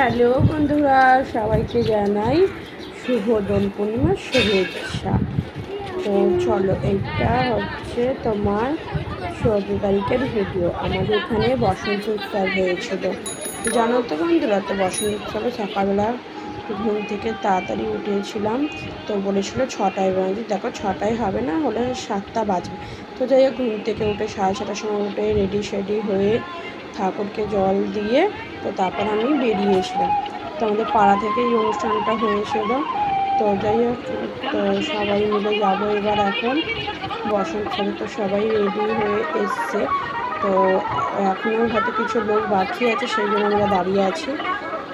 Hello বন্ধুরা, সবাইকে জানাই শুভ দোল পূর্ণিমার শুভেচ্ছা। তো চলো, এইটা হচ্ছে তোমার চৌদ্দ তারিখের ভিডিও আমাদের এখানে বসন্ত উৎসব হয়েছিল। জানো তো বন্ধুরা, তো বসন্ত উৎসবে সকালবেলা ঘুম থেকে তাড়াতাড়ি উঠেছিলাম। তো বলেছিল ছটায় বাজে। দেখো, ছটায় হবে না, হলে সাতটা বাজবে। তো যাই হোক, ঘুম থেকে উঠে সাড়ে ছটার সময় উঠে রেডি শেডি হয়ে ঠাকুরকে জল দিয়ে তো তারপর আমি বেরিয়ে বেরিয়েছিলাম তো আমাদের পাড়া থেকে এই অনুষ্ঠানটা হয়েছিল। তো যাই হোক, তো সবাই মিলে যাব এবার এখন। বসন্ত তো সবাই রেডি হয়ে এসছে। তো এখনও হয়তো কিছু লোক বাকি আছে, সেই জন্য আমরা দাঁড়িয়ে আছি।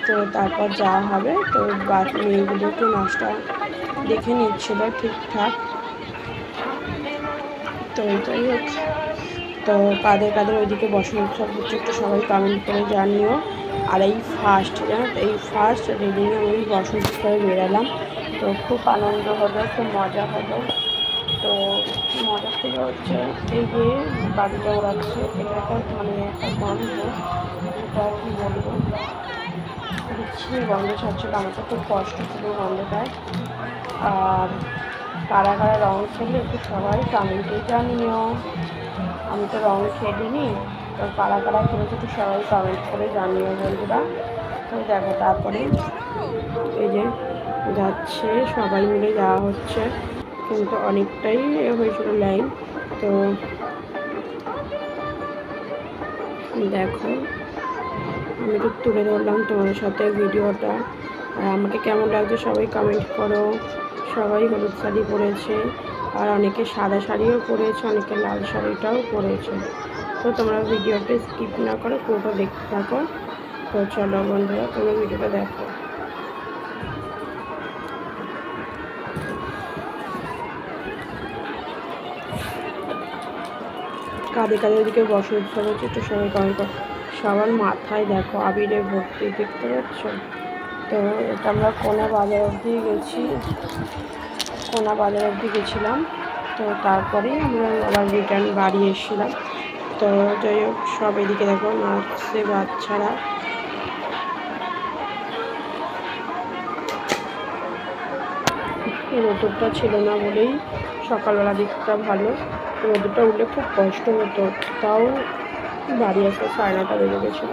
তো তারপর যা হবে, তো বাকি মেয়েগুলো একটু নাচটা দেখে নিচ্ছিল ঠিকঠাক। তো এটাই হোক। তো কাদের কাদের ওইদিকে বসন্ত উৎসব হচ্ছে একটু সবাই কমেন্ট করে জানিও। আর এই ফার্স্ট জানো এই ফার্স্ট রিডিংয়ে আমি বসন্ত উৎসবে বেরালাম। তো খুব আনন্দ হলো খুব মজা হলো তো মজা থেকে হচ্ছে এই যে বাড়িটা ওড়াচ্ছে, এটা একটা মানে একটা গন্ধ, এটা কি বলব? বিচ্ছিরি গন্ধ ছাড়ছিল আমার তো খুব কষ্ট ছিল গন্ধটায়। আর কারা কারা রং খেলে একটু সবাই কমেন্টে জানিও। আমি তো রং খেলিনি তো পাড়া পাড়া খেলেছে একটু সবাই কমেন্ট করে জানিও বন্ধুরা। তো দেখো তারপরে এই যে যাচ্ছে, সবাই মিলে যাওয়া হচ্ছে। কিন্তু অনেকটাই হয়েছিল লাইন তো দেখো, আমি একটু তুলে ধরলাম তোমাদের সাথে ভিডিওটা। আর আমাকে কেমন লাগছে সবাই কমেন্ট করো। সবাই হলুদ শাড়ি পরেছে। আর অনেকে সাদা শাড়িও পরেছে, অনেকে লাল শাড়িটাও পরেছে। তো তোমরা ভিডিওটা স্কিপ না করো পুরোটা দেখতে থাকো। তো চলো বন্ধুরা, তোমরা ভিডিওটা দেখো। কাঁধে কাঁধে ওদিকে বসে, উৎসব হচ্ছে, একটু সবাই কমেন্ট করো। সবার মাথায় দেখো, আবিরে ভর্তি, দেখতে পাচ্ছ? তো এটা আমরা কোনা বাজার অবধি গেছি। কোনা বাজার অবধি গেছিলাম তো তারপরে আমরা আবার রিটার্ন বাড়ি এসেছিলাম। তো যাই হোক, সব এদিকে দেখো, নাচছে বাচ্চারা। রোদটা ছিল না বলেই সকালবেলা দিকটা ভালো। রোদটা উঠলে খুব কষ্ট হতো। তাও বাড়ি আসতে সাড়ে নটা বেজে গেছিল।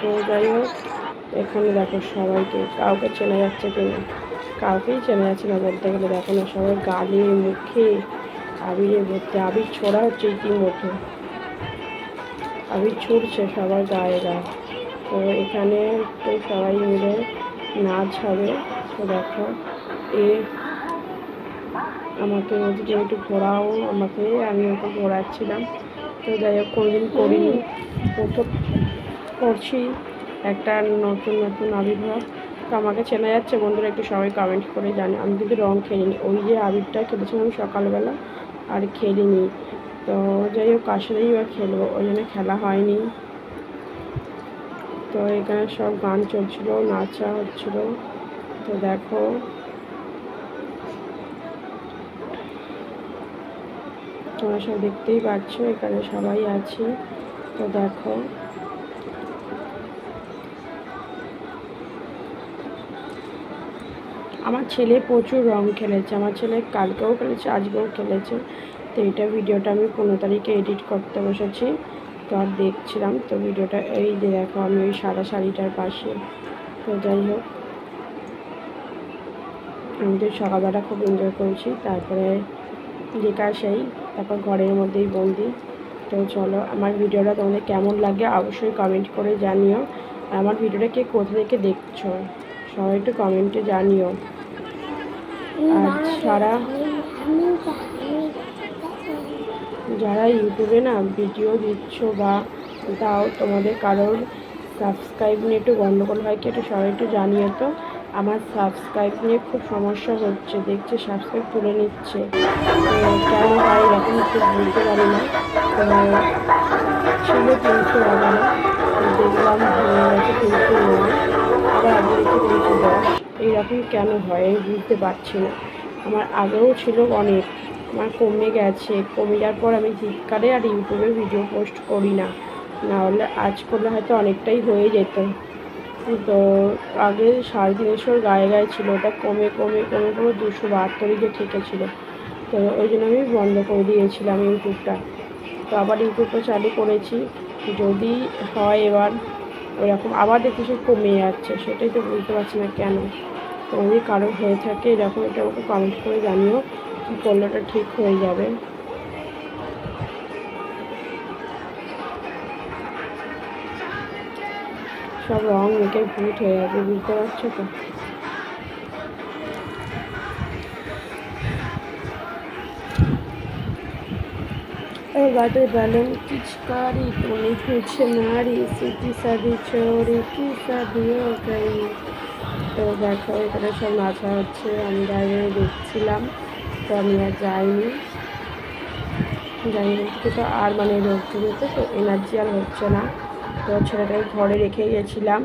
তো যাই হোক এখানে দেখো সবাইকে, কাউকে চেনা যাচ্ছে কিনা? কাউকেই চেনা যাচ্ছে না বলতে গেলে। দেখো না সবাই গালে, মুখে, আবিরে ভর্তি। আবির ছোড়া হচ্ছে ইতিমধ্যে আবির ছুটছে সবার গায়ে গায়ে তো এখানে তো সবাই মিলে নাচ হবে। তো দেখো, এ আমাকে ওদিকে একটু ঘোরাও আমাকে। আমি ওকে ঘোরাচ্ছিলাম। তো যাই হোক, কোনোদিন করিনি। প্রথম করছি। একটা নতুন নতুন আবির্ভাব। তো আমাকে চেনা যাচ্ছে, বন্ধুরা একটু সবাই কমেন্ট করে জানে। আমি কিন্তু রং খেলিনি। ওই যে আবিরটা খেলেছিলাম সকালবেলা, আর খেলিনি। তো যাই হোক কার সাথেই বা খেলব। ওই জন্য খেলা হয়নি। তো এখানে সব গান চলছিলো, নাচা হচ্ছিল। তো দেখো। তোমরা সব দেখতেই পাচ্ছ, এখানে সবাই আছে। তো দেখো। আমার ছেলে প্রচুর রং খেলেছে, আমার ছেলে কালকেও খেলেছে, আজকেও খেলেছে। তো এটা ভিডিওটা আমি পনেরো তারিখে এডিট করতে বসেছি, তো আর দেখছিলাম, তো ভিডিওটা এই যে দেখো আমি ওই সাদা শাড়িটার পাশে। তো যাই হোক, আমি তো সকালবেলা খুব এনজয় করেছি, তারপরে সেই, তারপর ঘরের মধ্যেই বন্দি। তো চলো, আমার ভিডিওটা তোমাদের কেমন লাগে অবশ্যই কমেন্ট করে জানিও। আর আমার ভিডিওটা কে কোথা থেকে দেখছ? সবাই একটু কমেন্টে জানিও। আর সারা যারা ইউটিউবে না ভিডিও দিচ্ছ বা দাও তোমাদের কারোর সাবস্ক্রাইব নিয়ে একটু গণ্ডগোল হয় কি একটু সবাই একটু জানিও তো। আমার সাবস্ক্রাইব নিয়ে খুব সমস্যা হচ্ছে, দেখছে সাবস্ক্রাইব তুলে নিচ্ছে। কেন হয় এরকম একটু বুঝতে পারি না। ছিল তিনশো এগারো এইরকম কেন হয় আমি বুঝতে পারছি না। আমার আগেও ছিল অনেক, আমার কমে গেছে, কমে যাওয়ার পর আমি ফ্লিপকার্টে আর ইউটিউবে ভিডিও পোস্ট করি না। না হলে আজ করলে হয়তো অনেকটাই হয়ে যেত। তো আগে সাড়ে তিনশোর গায়ে গায়ে ছিল, ওটা কমে কমে কমে কমে দুশো বাহাত্তরই যে ঠেকেছিল। তো ওই জন্য আমি বন্ধ করে দিয়েছিলাম ইউটিউবটা। তো আবার ইউটিউবটা চালু করেছি। যদি হয় এবার এরকম আবার দেখি সে কমে যাচ্ছে, সেটাই তো বুঝতে পারছি না কেন। তো যদি কারো হয়ে থাকে এরকম এটা আমাকে কমেন্ট করে জানিও কী করলে ওটা ঠিক হয়ে যাবে সব রং মেখে ভুট হয়ে যাবে বুঝতে পারছো তো बादल बालों की चिकारी तूने कुछ नारी सीधी सादी चोरी की शादी हो गई তো দেখো, এখানে সব নাচা হচ্ছে, আমি বাইরে দেখছিলাম, তো আমি আর যাইনি। যাইনি বলতে তো আর মানে রোগ যেতে তো এনার্জি আর হচ্ছে না। তো ছেলেটাকে ঘরে রেখে গেছিলাম,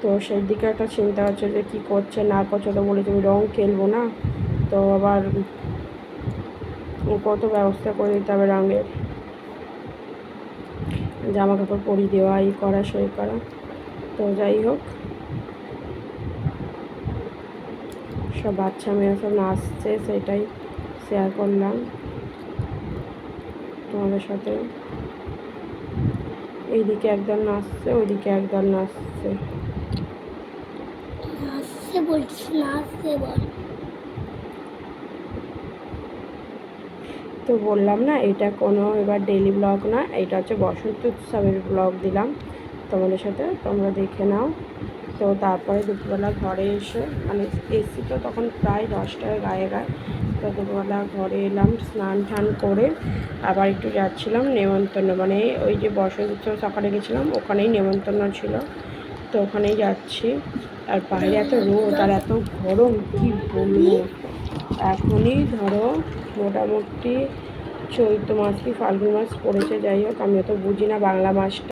তো সেই দিকে একটা চিন্তা হচ্ছে যে কী করছে, না করছে, তো বলেছে আমি রং খেলব না। তো আবার কত ব্যবস্থা করে দিতে হবে রঙের। জামা কাপড় পরিয়ে দেওয়া এই করা, সই করা। তো যাই হোক সব বাচ্চা মেয়েরা সব নাচছে সেটাই শেয়ার করলাম তোমাদের সাথে। এইদিকে একদল নাচছে ওইদিকে একদল নাচছে। নাচছে বলছিস নাচছে বল। তো বললাম না এটা কোনো এবার ডেলি ব্লগ না এটা হচ্ছে বসন্ত উৎসবের ব্লগ দিলাম। তোমাদের সাথে তোমরা দেখে নাও। তো তারপরে দুপুরবেলা ঘরে এসে মানে এসি তো তখন প্রায় দশটায় গায়ে গায়ে, তো দুপুরবেলা ঘরে এলাম, স্নান টান করে আবার একটু যাচ্ছিলাম নেমন্তন্ন মানে ওই যে বসন্ত উৎসব সকালে গেছিলাম, ওখানেই নেমন্তন্ন ছিল, তো ওখানেই যাচ্ছি। আর বাইরে এত রোদ আর এত গরম, কি বলব? এখনই ধরো মোটামুটি চৈত্র মাস কি ফাল্গুন মাস পড়েছে, যাই হোক আমি অত বুঝি না বাংলা মাসটা।